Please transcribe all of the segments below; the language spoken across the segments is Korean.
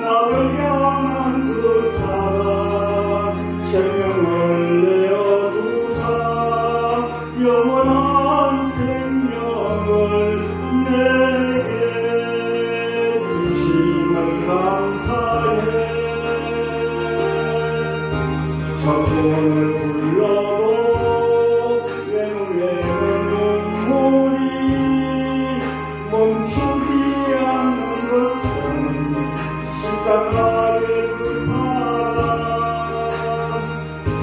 나를 향한 그 사랑 생명을 내어주사 영원한 생명을 내게 주심을 감사해. 천번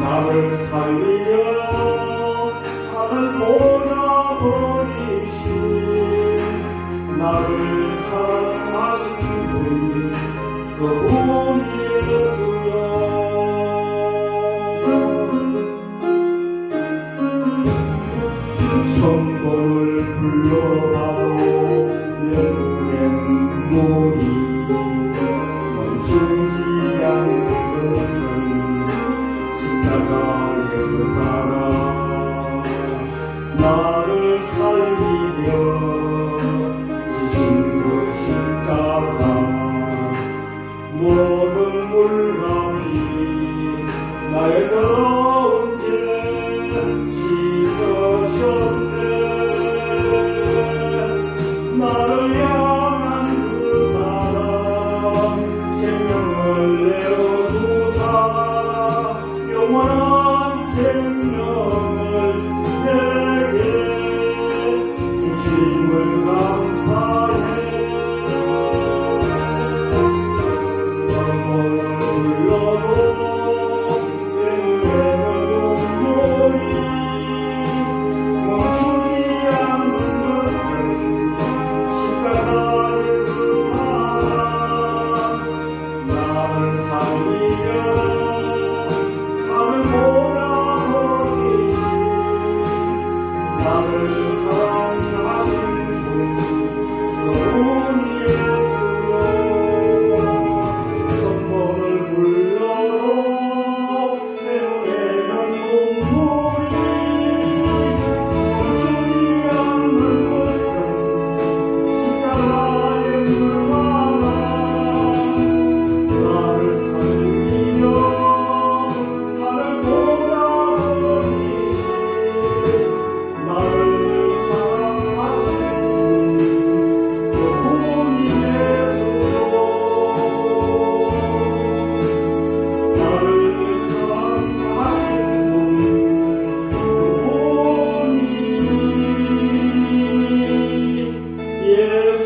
나를 살리려 나를 몰아버리신 나를 사랑하신 분그온 예수여 천국을 불러봐도 영원한 문이 멈추지 않는 모든 물감이 나의 더운 죄 씻으셨네. Oh. Deus.